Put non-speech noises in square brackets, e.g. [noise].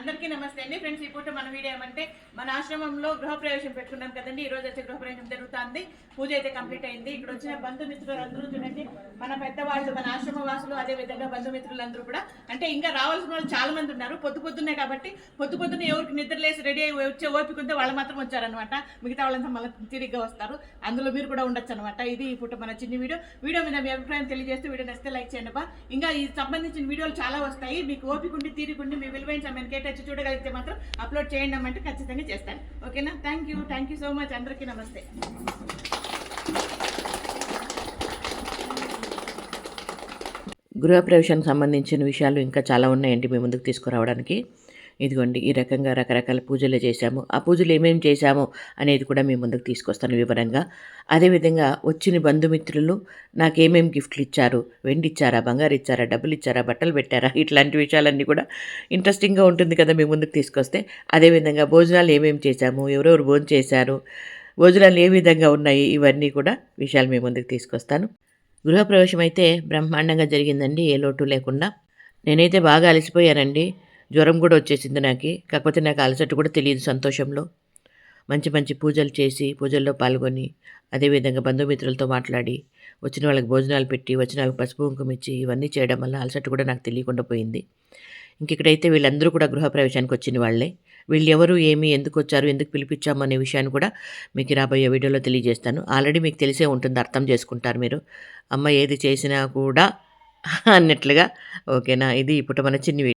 அந்த అందరికీ నమస్తే అండి. ఫ్రెండ్స్ ఈ పూట మన వీడియో ఏమంటే మన ఆశ్రమంలో గృహప్రవేశం పెట్టుకున్నాం కదండి. ఈ రోజు వచ్చే గృహప్రవేశం జరుగుతుంది. పూజ అయితే కంప్లీట్ అయింది. ఇక్కడ వచ్చిన బంధుమిత్రులు అందరూ చూడండి. మన పెద్దవాళ్ళు మన ఆశ్రమ వాసులు అదే విధంగా బంధుమిత్రులు అందరూ కూడా. అంటే ఇంకా రావాల్సిన వాళ్ళు చాలా మంది ఉన్నారు. పొద్దు పొద్దున్నే కాబట్టి పొద్దు పొద్దున్నే ఎవరికి నిద్ర లేసి రెడీ అయ్యి వచ్చే ఓపిక ఉంటే వాళ్ళు మాత్రం వచ్చారనమాట మిగతా వాళ్ళంతా మళ్ళీ తిరిగ్గా వస్తారు. అందులో మీరు కూడా ఉండొచ్చు అనమాట ఇది ఈ పూట మన చిన్న వీడియో. వీడియో మీద మీ అభిప్రాయం తెలియజేస్తూ వీడియో నచ్చితే లైక్ చేయండి బా ఇంకా ఈ సంబంధించిన వీడియోలు చాలా వస్తాయి. మీకు ఓపిక ఉండి తీరికుండి మీ విలువైన సమయానికి కేటాయించి చూడగలిగితే మాత్రం అప్లోడ్ చేయండి అమ్మంటే ఖచ్చితంగా చేస్తాను. ఓకేనా? Thank you thank you so much అందరికీ నమస్తే. గృహప్రవేశానికి సంబంధించిన విషయాలు ఇంకా చాలా ఉన్నాయండి మీ ముందుకు తీసుకురావడానికి. ఇదిగోండి ఈ రకంగా రకరకాల పూజలు చేశాము. ఆ పూజలు ఏమేమి చేశాము అనేది కూడా మీ ముందుకు తీసుకొస్తాను వివరంగా. అదేవిధంగా వచ్చిన బంధుమిత్రులు నాకేమేం గిఫ్ట్లు ఇచ్చారు? వెండి ఇచ్చారా? బంగారు ఇచ్చారా? డబ్బులు ఇచ్చారా? బట్టలు పెట్టారా? [laughs] ఇట్లాంటి విషయాలన్నీ కూడా ఇంట్రెస్టింగ్గా ఉంటుంది కదా మీ ముందుకు తీసుకొస్తే. అదేవిధంగా భోజనాలు ఏమేమి చేశాము? ఎవరెవరు భోజనం చేశారు? భోజనాలు ఏ విధంగా ఉన్నాయి? ఇవన్నీ కూడా విషయాలు మీ ముందుకు తీసుకొస్తాను. గృహప్రవేశం అయితే బ్రహ్మాండంగా జరిగిందండి. ఏ లోటు లేకుండా. నేనైతే బాగా అలసిపోయానండి. జ్వరం కూడా వచ్చేసింది నాకు. కాకపోతే నాకు అలసట కూడా తెలియదు సంతోషంలో. మంచి మంచి పూజలు చేసి పూజల్లో పాల్గొని అదేవిధంగా బంధుమిత్రులతో మాట్లాడి వచ్చిన వాళ్ళకి భోజనాలు పెట్టి వచ్చిన వాళ్ళకి పసుపు కుంకుమ ఇచ్చి ఇవన్నీ చేయడం వల్ల అలసట కూడా నాకు తెలియకుండా పోయింది. ఇంక ఇక్కడైతే వీళ్ళందరూ కూడా గృహప్రవేశానికి వచ్చిన వాళ్ళే. వీళ్ళు ఎవరు ఏమి ఎందుకు వచ్చారు ఎందుకు పిలిపించాము అనే విషయాన్ని కూడా మీకు రాబోయే వీడియోలో తెలియజేస్తాను. ఆల్రెడీ మీకు తెలిసే ఉంటుంది అర్థం చేసుకుంటారు మీరు. అమ్మ ఏది చేసినా కూడా [laughs] అన్నట్లుగా ఓకేనా? ఇది ఇప్పుడు మన చిన్ని